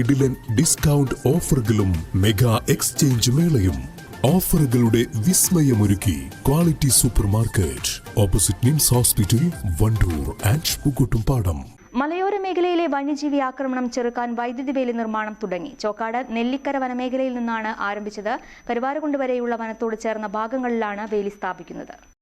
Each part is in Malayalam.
കിടിലൻ ഡിസ്കൗണ്ട് ഓഫറുകളും മെഗാ എക്സ്ചേഞ്ച് മേളയും. ഓഫറുകളുടെ വിസ്മയമൊരുക്കി quality super market opposite NIMS hospital Wandoor and Pookkottumpadam മലയോര മേഖലയിലെ വന്യജീവി ആക്രമണം ചെറുക്കാൻ വൈദ്യുതി വേലി നിർമ്മാണം തുടങ്ങി. ചോക്കാട് നെല്ലിക്കര വനമേഖലയിൽ നിന്നാണ് ആരംഭിച്ചത്. കരുവാരകുണ്ട് വരെയുള്ള വനത്തോട് ചേർന്ന ഭാഗങ്ങളിലാണ് വേലി സ്ഥാപിക്കുന്നത്.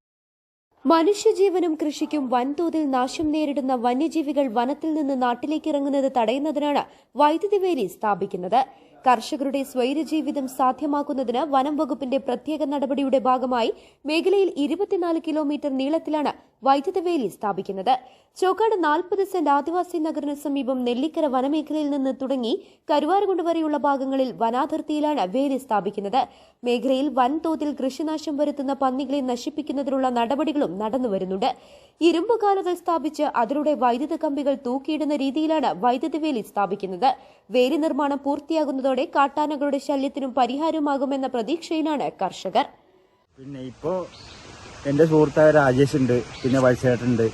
മനുഷ്യജീവനും കൃഷിക്കും വൻതോതിൽ നാശം നേരിടുന്ന വന്യജീവികൾ വനത്തിൽ നിന്ന് നാട്ടിലേക്ക് ഇറങ്ങുന്നത് തടയുന്നതിനാണ് വൈദ്യുതി വേലി സ്ഥാപിക്കുന്നത്. കർഷകരുടെ സ്വൈരജീവിതം സാധ്യമാക്കുന്നതിന് വനം വകുപ്പിന്റെ പ്രത്യേക നടപടിയുടെ ഭാഗമായി മേഖലയിൽ ഇരുപത്തിനാല് കിലോമീറ്റർ നീളത്തിലാണ് വൈദ്യുത വേലി സ്ഥാപിക്കുന്നത്. ചോക്കാട് നാൽപ്പത് സെന്റ് ആദിവാസി നഗറിന് സമീപം നെല്ലിക്കര വനമേഖലയിൽ നിന്ന് തുടങ്ങി കരുവാരകുണ്ട് വരെയുള്ള ഭാഗങ്ങളിൽ വനാതിർത്തിയിലാണ് വേലി സ്ഥാപിക്കുന്നത്. മേഖലയിൽ വൻതോതിൽ കൃഷിനാശം വരുത്തുന്ന പന്നികളെ നശിപ്പിക്കുന്നതിനുള്ള നടപടികളും നടന്നുവരുന്നുണ്ട്. ഇരുമ്പ് കാലുകൾ സ്ഥാപിച്ച് അതിലൂടെ വൈദ്യുത കമ്പികൾ തൂക്കിയിടുന്ന രീതിയിലാണ് വൈദ്യുതി വേലി സ്ഥാപിക്കുന്നത്. വേലി നിർമ്മാണം പൂർത്തിയാകുന്നതോടെ കാട്ടാനകളുടെ ശല്യത്തിനും പരിഹാരമാകുമെന്ന പ്രതീക്ഷയിലാണ് കർഷകർ. പിന്നെ ഇപ്പോ എന്റെ സുഹൃത്തായ രാജേഷ് ഉണ്ട് പിന്നെ വത്സേട്ടുണ്ട്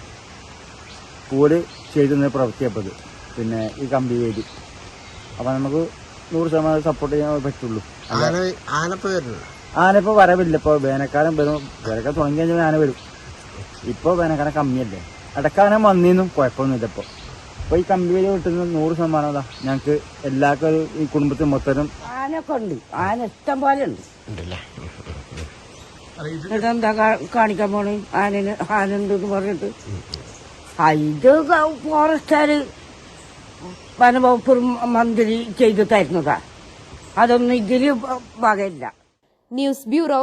കൂടി ചെയ്തുന്ന പ്രവൃത്തിയപ്പത് പിന്നെ ഈ കമ്പി വേലി. അപ്പൊ നമുക്ക് നൂറ് ശതമാനം സപ്പോർട്ട് ചെയ്യാൻ പറ്റുള്ളൂ. ആന ആനപ്പ് വരുന്നു ആന ഇപ്പൊ വരവില്ല. ഇപ്പൊ വേനൽക്കാലം വരും. വേനൽക്കാലം തുടങ്ങി കഴിഞ്ഞാൽ ആന വരും. ഇപ്പൊ വേനൽക്കാലം കമ്മിയല്ലേ? ഇടക്കാലം വന്നിന്നും കുഴപ്പമൊന്നുമില്ല ഇപ്പൊ. ഇപ്പൊ ഈ കമ്പി വേലി കിട്ടുന്ന നൂറ് ശതമാനം അതാ. ഞങ്ങക്ക് എല്ലാവർക്കും ഈ കുടുംബത്തിൽ മൊത്തം ആനൊക്കെ ഉണ്ട്. ആന ഇഷ്ടം പോലെ ഉണ്ട്. ഇതെന്താ കാണിക്കാൻ പോണേ? ആനന് ആന എന്ന് പറഞ്ഞിട്ട്. ഇത് ഫോറസ്റ്റുകാര് വനവകുപ്പ് മന്ത്രി ചെയ്തു തരുന്നതാ. അതൊന്നും ഇതിൽ വകയില്ല. News bureau